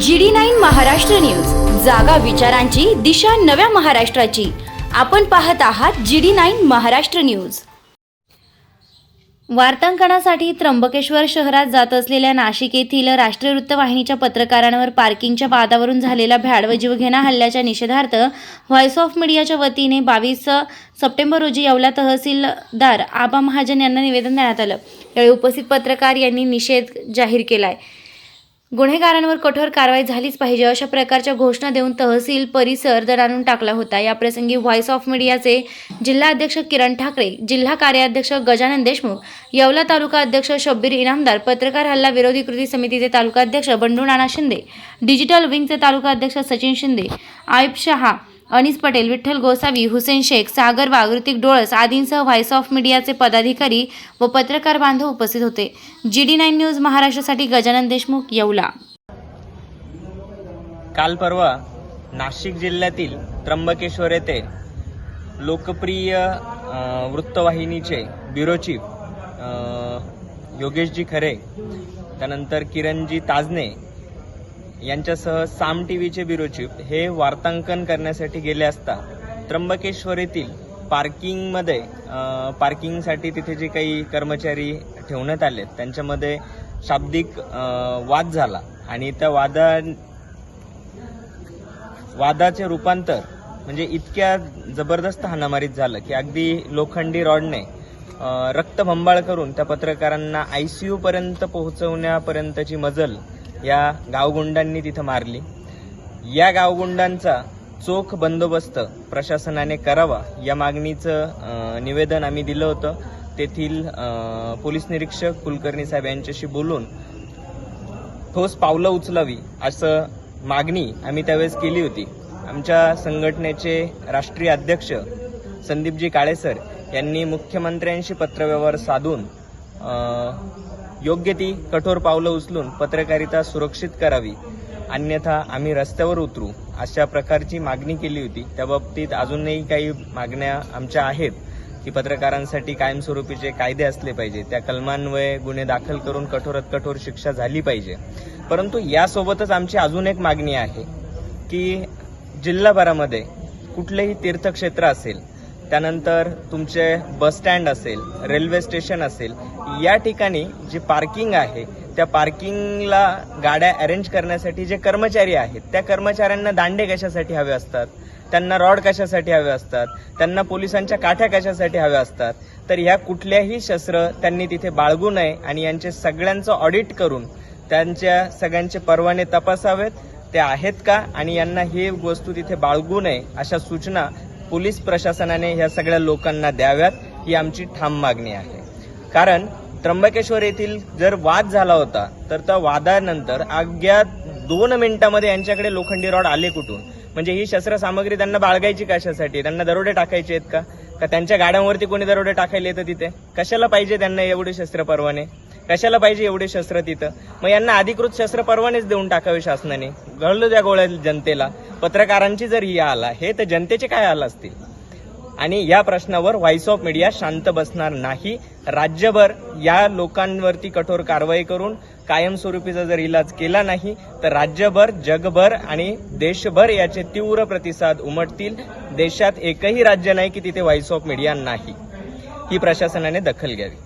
G D nine Maharashtra news. जागा विचारांची दिशा नव्या महाराष्ट्राची. आपण पाहत आहात G D nine Maharashtra news. वार्तांकनासाठी त्र्यंबकेश्वर शहरात जात असलेल्या नाशिक येथील राष्ट्रीय वृत्तवाहिनीच्या पत्रकारांवर पार्किंगच्या वादावरून झालेला भ्याड व जीवघेणा हल्ल्याच्या निषेधार्थ व्हॉइस ऑफ मीडियाच्या वतीने बावीस सप्टेंबर रोजी येवला तहसीलदार आबा महाजन यांना निवेदन देण्यात आलं. यावेळी उपस्थित पत्रकार यांनी निषेध जाहीर केला आहे गुन्हेगारांवर कठोर कारवाई झालीच पाहिजे अशा प्रकारच्या घोषणा देऊन तहसील परिसर दणाणून टाकला होता. याप्रसंगी व्हॉइस ऑफ मीडियाचे जिल्हा अध्यक्ष किरण ठाकरे जिल्हा कार्याध्यक्ष गजानन देशमुख येवला तालुका अध्यक्ष शब्बीर इनामदार पत्रकार हल्ला विरोधी कृती समितीचे तालुका अध्यक्ष बंडू नाना शिंदे डिजिटल विंगचे तालुका अध्यक्ष सचिन शिंदे आयुब शहा अनिस पटेल विठ्ठल गोसावी हुसेन शेख सागर वागृतिक डोळस आदींसह व्हॉइस ऑफ मीडियाचे पदाधिकारी व पत्रकार बांधव उपस्थित होते. जी डी नाईन न्यूज महाराष्ट्रासाठी गजानन देशमुख येवला. काल परवा नाशिक जिल्ह्यातील त्र्यंबकेश्वर येथे लोकप्रिय वृत्तवाहिनीचे ब्युरो चीफ योगेशजी खरे त्यानंतर किरणजी ताजने यांच्यासह साम टी व्हीचे ब्युरो हे वार्तांकन करण्यासाठी गेले असता त्र्यंबकेश्वर येथील पार्किंगमध्ये पार्किंगसाठी तिथे जे काही कर्मचारी ठेवण्यात आले त्यांच्यामध्ये शाब्दिक वाद झाला आणि त्या वादा वादाचे रूपांतर म्हणजे इतक्या जबरदस्त हाणामारीत झालं की अगदी लोखंडी रॉडने रक्तभंबाळ करून त्या पत्रकारांना आय सी पर्यंत पोहोचवण्यापर्यंतची मजल या गावगुंडांनी तिथं मारली. या गावगुंडांचा चोख बंदोबस्त प्रशासनाने करावा या मागणीचं निवेदन आम्ही दिलं होतं. तेथील पोलीस निरीक्षक कुलकर्णी साहेब यांच्याशी बोलून ठोस पावलं उचलावी असं मागणी आम्ही त्यावेळेस केली होती. आमच्या संघटनेचे राष्ट्रीय अध्यक्ष संदीपजी काळेसर यांनी मुख्यमंत्र्यांशी पत्रव्यवहार साधून योग्य ती कठोर पावलं उचलून पत्रकारिता सुरक्षित करावी. अन्यथा आम्ही रस्त्यावर उतरू अशा प्रकारची मागणी केली होती. त्या बाबतीत अजूनही काही मागण्या आमच्या आहेत की पत्रकारांसाठी कायमस्वरूपीचे कायदे असले पाहिजे. त्या कलमान्वये गुन्हे दाखल करून कठोरात कठोर शिक्षा झाली पाहिजे. परंतु यासोबतच आमची अजून एक मागणी आहे की जिल्हाभरामध्ये कुठलेही तीर्थक्षेत्र असेल त्यानंतर तुमचे बस स्टँड असेल रेल्वे स्टेशन असेल या ठिकाणी जी पार्किंग आहे त्या पार्किंगला गाड्या अरेंज करण्यासाठी जे कर्मचारी आहेत त्या कर्मचाऱ्यांना दांडे कशासाठी हवे असतात? त्यांना रॉड कशासाठी हवे असतात? त्यांना पोलिसांच्या काठ्या कशासाठी हव्या असतात? तर ह्या कुठल्याही शस्त्र त्यांनी तिथे बाळगू नये आणि यांचे सगळ्यांचं ऑडिट करून त्यांच्या सगळ्यांचे परवाने तपासावेत. ते आहेत का? आणि यांना हे वस्तू तिथे बाळगू नये अशा सूचना पोलीस प्रशासनाने ह्या सगळ्या लोकांना द्याव्यात ही आमची ठाम मागणी आहे. कारण त्र्यंबकेश्वर येथील जर वाद झाला होता तर त्या वादानंतर अज्ञात दोन मिनिटांमध्ये यांच्याकडे लोखंडी रॉड आले कुठून? म्हणजे ही शस्त्रसामग्री त्यांना बाळगायची कशासाठी? त्यांना दरोडे टाकायचे आहेत का? का त्यांच्या गाड्यांवरती कोणी दरोडे टाकायला येतं तिथे? कशाला पाहिजे त्यांना एवढे शस्त्र परवाने? कशाला पाहिजे एवढे शस्त्र तिथं? मग यांना अधिकृत शस्त्र परवानेच देऊन टाकावे शासनाने. घडलो त्या गोळ्या जनतेला. पत्रकारांची जर ही आला हे तर जनतेचे काय आला असतील? आणि या प्रश्नावर व्हॉइस ऑफ मीडिया शांत बसणार नाही. राज्यभर या लोकांवरती कठोर कारवाई करून कायमस्वरूपीचा जर इलाज केला नाही तर राज्यभर जगभर आणि देशभर याचे तीव्र प्रतिसाद उमटतील. देशात एकही राज्य नाही की तिथे व्हॉइस ऑफ मीडिया नाही. ही प्रशासनाने दखल घ्यावी.